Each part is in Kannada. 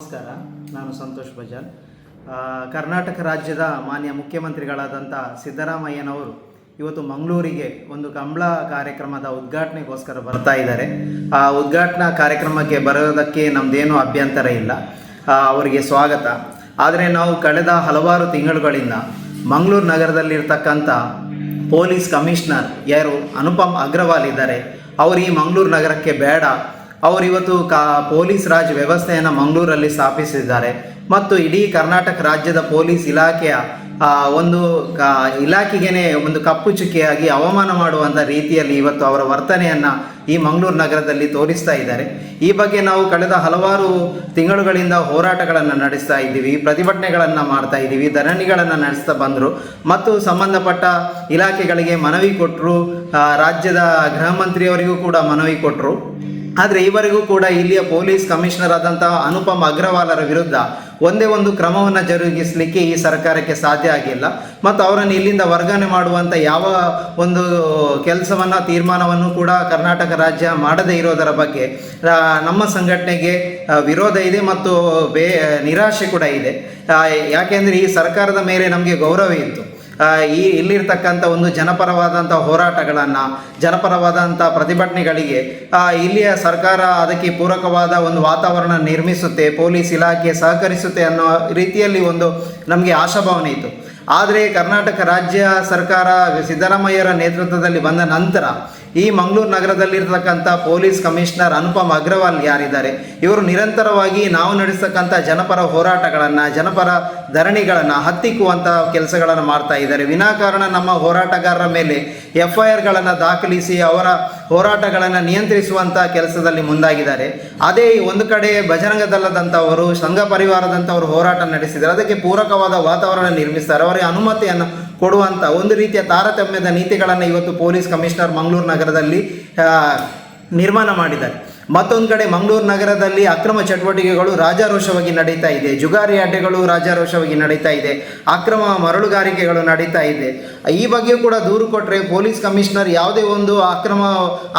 ನಮಸ್ಕಾರ, ನಾನು ಸಂತೋಷ್ ಬಜಾರ್ ಕರ್ನಾಟಕ ರಾಜ್ಯದ ಮಾನ್ಯ ಮುಖ್ಯಮಂತ್ರಿಗಳಾದಂಥ ಸಿದ್ದರಾಮಯ್ಯನವರು ಇವತ್ತು ಮಂಗಳೂರಿಗೆ ಒಂದು ಕಂಬಳ ಕಾರ್ಯಕ್ರಮದ ಉದ್ಘಾಟನೆಗೋಸ್ಕರ ಬರ್ತಾ ಇದ್ದಾರೆ. ಆ ಉದ್ಘಾಟನಾ ಕಾರ್ಯಕ್ರಮಕ್ಕೆ ಬರೋದಕ್ಕೆ ನಮ್ಮದೇನು ಅಭ್ಯಂತರ ಇಲ್ಲ. ಅವರಿಗೆ ಸ್ವಾಗತ. ಆದರೆ ನಾವು ಕಳೆದ ಹಲವಾರು ತಿಂಗಳುಗಳಿಂದ ಮಂಗಳೂರು ನಗರದಲ್ಲಿರ್ತಕ್ಕಂಥ ಪೊಲೀಸ್ ಕಮಿಷನರ್ ಯಾರು ಅನುಪಮ್ ಅಗ್ರವಾಲ್ ಇದ್ದಾರೆ. ಅವರು ಈ ಮಂಗಳೂರು ನಗರಕ್ಕೆ ಬೇಡ. ಅವರು ಇವತ್ತು ಕಾ ಪೊಲೀಸ್ ರಾಜ್ ವ್ಯವಸ್ಥೆಯನ್ನು ಮಂಗಳೂರಲ್ಲಿ ಸ್ಥಾಪಿಸಿದ್ದಾರೆ. ಮತ್ತು ಇಡೀ ಕರ್ನಾಟಕ ರಾಜ್ಯದ ಪೊಲೀಸ್ ಇಲಾಖೆಯ ಒಂದು ಇಲಾಖೆಗೇನೆ ಒಂದು ಕಪ್ಪು ಚುಕ್ಕಿಯಾಗಿ ಅವಮಾನ ಮಾಡುವಂಥ ರೀತಿಯಲ್ಲಿ ಇವತ್ತು ಅವರ ವರ್ತನೆಯನ್ನು ಈ ಮಂಗಳೂರು ನಗರದಲ್ಲಿ ತೋರಿಸ್ತಾ ಇದ್ದಾರೆ. ಈ ಬಗ್ಗೆ ನಾವು ಕಳೆದ ಹಲವಾರು ತಿಂಗಳುಗಳಿಂದ ಹೋರಾಟಗಳನ್ನು ನಡೆಸ್ತಾ ಇದ್ದೀವಿ, ಪ್ರತಿಭಟನೆಗಳನ್ನು ಮಾಡ್ತಾ ಇದ್ದೀವಿ, ಧರಣಿಗಳನ್ನು ನಡೆಸ್ತಾ ಬಂದರು. ಮತ್ತು ಸಂಬಂಧಪಟ್ಟ ಇಲಾಖೆಗಳಿಗೆ ಮನವಿ ಕೊಟ್ಟರು ರಾಜ್ಯದ ಗೃಹ ಮಂತ್ರಿಯವರಿಗೂ ಕೂಡ ಮನವಿ ಕೊಟ್ಟರು ಆದರೆ ಈವರೆಗೂ ಕೂಡ ಇಲ್ಲಿಯ ಪೊಲೀಸ್ ಕಮಿಷನರ್ ಆದಂತಹ ಅನುಪಮ್ ಅಗ್ರವಾಲರ ವಿರುದ್ಧ ಒಂದೇ ಒಂದು ಕ್ರಮವನ್ನು ಜರುಗಿಸಲಿಕ್ಕೆ ಈ ಸರ್ಕಾರಕ್ಕೆ ಸಾಧ್ಯ ಆಗಿಲ್ಲ. ಮತ್ತು ಅವರನ್ನು ಇಲ್ಲಿಂದ ವರ್ಗಾವಣೆ ಮಾಡುವಂಥ ಯಾವ ಒಂದು ಕೆಲಸವನ್ನು, ತೀರ್ಮಾನವನ್ನು ಕೂಡ ಕರ್ನಾಟಕ ರಾಜ್ಯ ಮಾಡದೇ ಇರೋದರ ಬಗ್ಗೆ ನಮ್ಮ ಸಂಘಟನೆಗೆ ವಿರೋಧ ಇದೆ ಮತ್ತು ಬೇ, ನಿರಾಶೆ ಕೂಡ ಇದೆ. ಯಾಕೆಂದರೆ ಈ ಸರ್ಕಾರದ ಮೇಲೆ ನಮಗೆ ಗೌರವ ಇತ್ತು. ಈ ಇಲ್ಲಿರ್ತಕ್ಕಂಥ ಒಂದು ಜನಪರವಾದಂಥ ಹೋರಾಟಗಳನ್ನು, ಜನಪರವಾದಂಥ ಪ್ರತಿಭಟನೆಗಳಿಗೆ ಇಲ್ಲಿಯ ಸರ್ಕಾರ ಅದಕ್ಕೆ ಪೂರಕವಾದ ಒಂದು ವಾತಾವರಣ ನಿರ್ಮಿಸುತ್ತೆ, ಪೊಲೀಸ್ ಇಲಾಖೆ ಸಹಕರಿಸುತ್ತೆ ಅನ್ನೋ ರೀತಿಯಲ್ಲಿ ಒಂದು ನಮಗೆ ಆಶಾಭಾವನೆ ಇತ್ತು. ಆದರೆ ಕರ್ನಾಟಕ ರಾಜ್ಯ ಸರ್ಕಾರ ಸಿದ್ದರಾಮಯ್ಯರ ನೇತೃತ್ವದಲ್ಲಿ ಬಂದ ನಂತರ ಈ ಮಂಗಳೂರು ನಗರದಲ್ಲಿರ್ತಕ್ಕಂಥ ಪೊಲೀಸ್ ಕಮಿಷನರ್ ಅನುಪಮ್ ಅಗ್ರವಾಲ್ ಯಾರಿದ್ದಾರೆ, ಇವರು ನಿರಂತರವಾಗಿ ನಾವು ನಡೆಸ್ತಕ್ಕಂಥ ಜನಪರ ಹೋರಾಟಗಳನ್ನು, ಜನಪರ ಧರಣಿಗಳನ್ನು ಹತ್ತಿಕ್ಕುವಂಥ ಕೆಲಸಗಳನ್ನು ಮಾಡ್ತಾ ಇದ್ದಾರೆ. ವಿನಾಕಾರಣ ನಮ್ಮ ಹೋರಾಟಗಾರರ ಮೇಲೆ ಎಫ್ ಐ ಆರ್ಗಳನ್ನು ದಾಖಲಿಸಿ ಅವರ ಹೋರಾಟಗಳನ್ನು ನಿಯಂತ್ರಿಸುವಂಥ ಕೆಲಸದಲ್ಲಿ ಮುಂದಾಗಿದ್ದಾರೆ. ಅದೇ ಒಂದು ಕಡೆ ಬಜರಂಗ ಸಂಘ ಪರಿವಾರದಂಥವರು ಹೋರಾಟ ನಡೆಸಿದ್ದಾರೆ. ಅದಕ್ಕೆ ಪೂರಕವಾದ ವಾತಾವರಣ ನಿರ್ಮಿಸ್ತಾರೆ. ಅವರಿಗೆ ಅನುಮತಿಯನ್ನು ಕೊಡುವಂಥ ಒಂದು ರೀತಿಯ ತಾರತಮ್ಯದ ನೀತಿಗಳನ್ನು ಇವತ್ತು ಪೊಲೀಸ್ ಕಮಿಷನರ್ ಮಂಗಳೂರು ನಗರದಲ್ಲಿ ನಿರ್ಮಾಣ ಮಾಡಿದ್ದಾರೆ. ಮತ್ತೊಂದು ಕಡೆ ಮಂಗಳೂರು ನಗರದಲ್ಲಿ ಅಕ್ರಮ ಚಟುವಟಿಕೆಗಳು ರಾಜಾರೋಷವಾಗಿ ನಡೀತಾ ಇದೆ. ಜುಗಾರಿ ಅಡ್ಡೆಗಳು ರಾಜಾರೋಷವಾಗಿ ನಡೀತಾ ಇದೆ. ಅಕ್ರಮ ಮರಳುಗಾರಿಕೆಗಳು ನಡೀತಾ ಇದೆ. ಈ ಬಗ್ಗೆ ಕೂಡ ದೂರು ಕೊಟ್ಟರೆ ಪೊಲೀಸ್ ಕಮಿಷನರ್ ಯಾವುದೇ ಒಂದು ಅಕ್ರಮ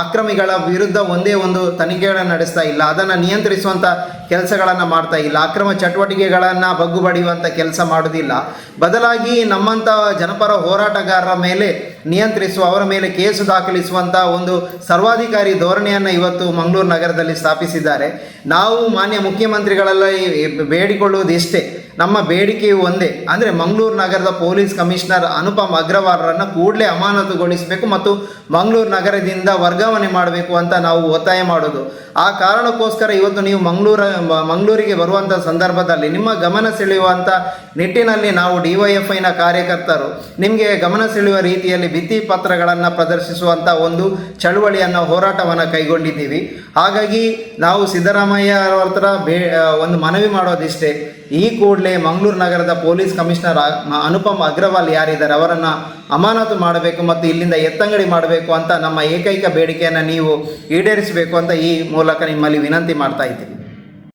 ಅಕ್ರಮಿಗಳ ವಿರುದ್ಧ ಒಂದೇ ಒಂದು ತನಿಖೆಗಳನ್ನು ನಡೆಸ್ತಾ ಇಲ್ಲ. ಅದನ್ನು ನಿಯಂತ್ರಿಸುವಂಥ ಕೆಲಸಗಳನ್ನು ಮಾಡ್ತಾ ಇಲ್ಲ, ಅಕ್ರಮ ಚಟುವಟಿಕೆಗಳನ್ನು ಬಗ್ಗು ಬಡಿಯುವಂಥ ಕೆಲಸ ಮಾಡುವುದಿಲ್ಲ ಬದಲಾಗಿ ನಮ್ಮಂಥ ಜನಪರ ಹೋರಾಟಗಾರರ ಮೇಲೆ ನಿಯಂತ್ರಿಸುವ, ಅವರ ಮೇಲೆ ಕೇಸು ದಾಖಲಿಸುವಂಥ ಒಂದು ಸರ್ವಾಧಿಕಾರಿ ಧೋರಣೆಯನ್ನು ಇವತ್ತು ಮಂಗಳೂರು ನಗರದಲ್ಲಿ ಸ್ಥಾಪಿಸಿದ್ದಾರೆ. ನಾವು ಮಾನ್ಯ ಮುಖ್ಯಮಂತ್ರಿಗಳಲ್ಲಿ ಬೇಡಿಕೊಳ್ಳುವುದು ಇಷ್ಟೇ ನಮ್ಮ ಬೇಡಿಕೆಯು ಒಂದೇ. ಅಂದರೆ ಮಂಗಳೂರು ನಗರದ ಪೊಲೀಸ್ ಕಮಿಷನರ್ ಅನುಪಮ್ ಅಗ್ರವಾಲ್ರನ್ನು ಕೂಡಲೇ ಅಮಾನತುಗೊಳಿಸಬೇಕು ಮತ್ತು ಮಂಗಳೂರು ನಗರದಿಂದ ವರ್ಗಾವಣೆ ಮಾಡಬೇಕು ಅಂತ ನಾವು ಒತ್ತಾಯ ಮಾಡೋದು. ಆ ಕಾರಣಕ್ಕೋಸ್ಕರ ಇವತ್ತು ನೀವು ಮಂಗಳೂರ, ಮಂಗಳೂರಿಗೆ ಬರುವಂಥ ಸಂದರ್ಭದಲ್ಲಿ ನಿಮ್ಮ ಗಮನ ಸೆಳೆಯುವಂಥ ನಿಟ್ಟಿನಲ್ಲಿ ನಾವು ಡಿ ಕಾರ್ಯಕರ್ತರು. ನಿಮಗೆ ಗಮನ ಸೆಳೆಯುವ ರೀತಿಯಲ್ಲಿ ಭಿತ್ತಿ ಪತ್ರಗಳನ್ನು ಪ್ರದರ್ಶಿಸುವಂಥ ಒಂದು ಚಳುವಳಿಯನ್ನು ಹೋರಾಟವನ್ನು ಕೈಗೊಂಡಿದ್ದೀವಿ. ಹಾಗಾಗಿ ನಾವು ಸಿದ್ದರಾಮಯ್ಯ ಅವರ ಬೇ ಒಂದು ಮನವಿ ಮಾಡೋದಿಷ್ಟೇ. ಈ ಕೂಡಲೇ ಮಂಗಳೂರು ನಗರದ ಪೊಲೀಸ್ ಕಮಿಷನರ್ ಅನುಪಮ್ ಅಗ್ರವಾಲ್ ಯಾರಿದ್ದಾರೆ ಅವರನ್ನು ಅಮಾನತು ಮಾಡಬೇಕು ಮತ್ತು ಇಲ್ಲಿಂದ ಎತ್ತಂಗಡಿ ಮಾಡಬೇಕು ಅಂತ ನಮ್ಮ ಏಕೈಕ ಬೇಡಿಕೆಯನ್ನು ನೀವು ಈಡೇರಿಸಬೇಕು ಅಂತ ಈ ಮೂಲಕ ನಿಮ್ಮಲ್ಲಿ ವಿನಂತಿ ಮಾಡ್ತಾ ಇದ್ದೀವಿ